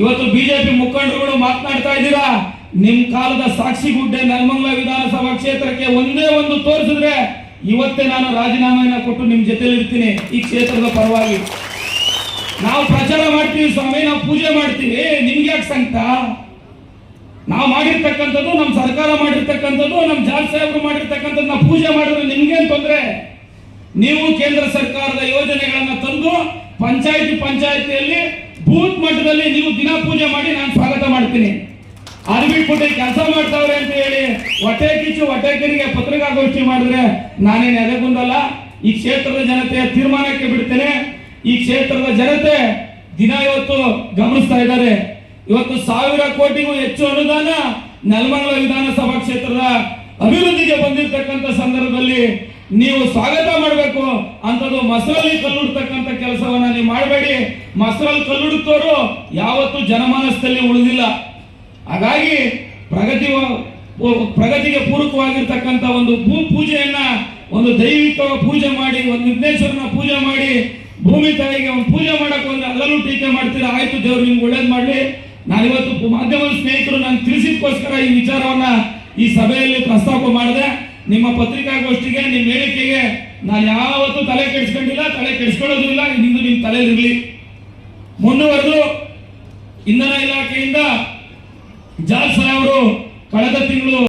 ಇವತ್ತು ಬಿಜೆಪಿ ಮುಖಂಡರುಗಳು ಮಾತನಾಡ್ತಾ ಇದ್ದೀರಾ? ನಿಮ್ ಕಾಲದ ಸಾಕ್ಷಿ ಗುಡ್ಡೆ ನರ್ಮಂಗ್ಲ ವಿಧಾನಸಭಾ ಕ್ಷೇತ್ರಕ್ಕೆ ಒಂದೇ ಒಂದು ತೋರಿಸಿದ್ರೆ ಇವತ್ತೇ ನಾನು ರಾಜೀನಾಮೆಯನ್ನ ಕೊಟ್ಟು ನಿಮ್ ಜೊತೆಲಿ ಇರ್ತೀನಿ ಈ ಕ್ಷೇತ್ರದ ಪರವಾಗಿ. ನಾವು ಪ್ರಚಾರ ಮಾಡ್ತೀವಿ ಸ್ವಾಮಿ, ನಾವು ಪೂಜೆ ಮಾಡ್ತೀವಿ. ನಿಮ್ಗೆ ಯಾಕೆ ಸಂಕಟ? ನಾವು ಮಾಡಿರ್ತಕ್ಕಂಥದ್ದು ನಮ್ಮ ಸರ್ಕಾರ ಮಾಡಿರ್ತಕ್ಕಂಥದ್ದು ನಮ್ಮ ಜಾಲ್ ಸಾಹೇಬರು ಮಾಡಿರ್ತಕ್ಕಂಥದ್ದು ನಾವು ಪೂಜೆ ಮಾಡಿದ್ರೆ ನಿಮ್ಗೇನು ತೊಂದರೆ? ನೀವು ಕೇಂದ್ರ ಸರ್ಕಾರದ ಯೋಜನೆಗಳನ್ನ ತಂದು ಪಂಚಾಯತಿ ಪಂಚಾಯತಿಯಲ್ಲಿ ಬೂತ್ ಮಟ್ಟದಲ್ಲಿ ನೀವು ದಿನ ಪೂಜೆ ಮಾಡಿ ನಾನು ಸ್ವಾಗತ ಮಾಡ್ತೀನಿ. ಅದು ಬಿಟ್ಬಿಟ್ಟು ಕೆಲಸ ಮಾಡ್ತಾವ್ರೆ ಅಂತ ಹೇಳಿ ಹೊಟ್ಟೆ ಕಿಚ್ಚು, ಹೊಟ್ಟೆ ಕಿರಿಗೆ ಪತ್ರಿಕಾಗೋಷ್ಠಿ ಮಾಡಿದ್ರೆ ನಾನೇನು ಎದಗುಂದಲ್ಲ? ಈ ಕ್ಷೇತ್ರದ ಜನತೆ ತೀರ್ಮಾನಕ್ಕೆ ಬಿಡ್ತೇನೆ. ಈ ಕ್ಷೇತ್ರದ ಜನತೆ ದಿನ ಇವತ್ತು ಗಮನಿಸ್ತಾ ಇದ್ದಾರೆ. ಇವತ್ತು ಸಾವಿರ ಕೋಟಿಗೂ ಹೆಚ್ಚು ಅನುದಾನ ನೆಲಮಂಗಲ ವಿಧಾನಸಭಾ ಕ್ಷೇತ್ರದ ಅಭಿವೃದ್ಧಿಗೆ ಬಂದಿರತಕ್ಕಂತ ಸಂದರ್ಭದಲ್ಲಿ ನೀವು ಸ್ವಾಗತ ಮಾಡಬೇಕು. ಅಂತದ್ದು ಮಸರಲ್ಲಿ ಕಲ್ಲುಡ್ತಕ್ಕಂಥ ಮಾಡಬೇಡಿ. ಮಸರಲ್ಲಿ ಕಲ್ಲುಡುತ್ತವರು ಯಾವತ್ತೂ ಜನಮಾನಸದಲ್ಲಿ ಉಳಿದಿಲ್ಲ. ಹಾಗಾಗಿ ಪ್ರಗತಿ ಪ್ರಗತಿಗೆ ಪೂರಕವಾಗಿರ್ತಕ್ಕಂಥ ಒಂದು ಭೂ ಪೂಜೆಯನ್ನ ಒಂದು ದೈವಿಕ ಪೂಜೆ ಮಾಡಿ, ಒಂದು ವಿಘ್ನೇಶ್ವರನ ಪೂಜೆ ಮಾಡಿ, ಭೂಮಿ ತಾಯಿಗೆ ಒಂದು ಪೂಜೆ ಮಾಡಕ್ಕೆ ಒಂದು ಅಲ್ಲೂ ಟೀಕೆ ಮಾಡ್ತೀರಾ? ಆಯ್ತು ದೇವ್ರು, ನಿಮ್ಗೆ ಒಳ್ಳೇದು ಮಾಡಲಿ. ನಾನಿವತ್ತು ಮಾಧ್ಯಮದ ಸ್ನೇಹಿತರು ನಾನು ತಿಳಿಸಿದ್ಕೋಸ್ಕರ ಈ ವಿಚಾರವನ್ನ ಈ ಸಭೆಯಲ್ಲಿ ಪ್ರಸ್ತಾಪ ಮಾಡಿದೆ. ನಿಮ್ಮ ಪತ್ರಿಕಾಗೋಷ್ಠಿಗೆ, ನಿಮ್ಮ ಹೇಳಿಕೆಗೆ ನಾನು ಯಾವತ್ತೂ ತಲೆ ಕೆಡಿಸ್ಕೊಂಡಿಲ್ಲ, ತಲೆ ಕೆಡಿಸ್ಕೊಳ್ಳೋದು ಇಲ್ಲ ನಿಮ್ದು ನಿಮ್ಮ ಇರಲಿ. ಮುಂದುವರೆದು ಇಂಧನ ಇಲಾಖೆಯಿಂದ ಜಾಲ್ ಅವರು ಕಳೆದ ತಿಂಗಳು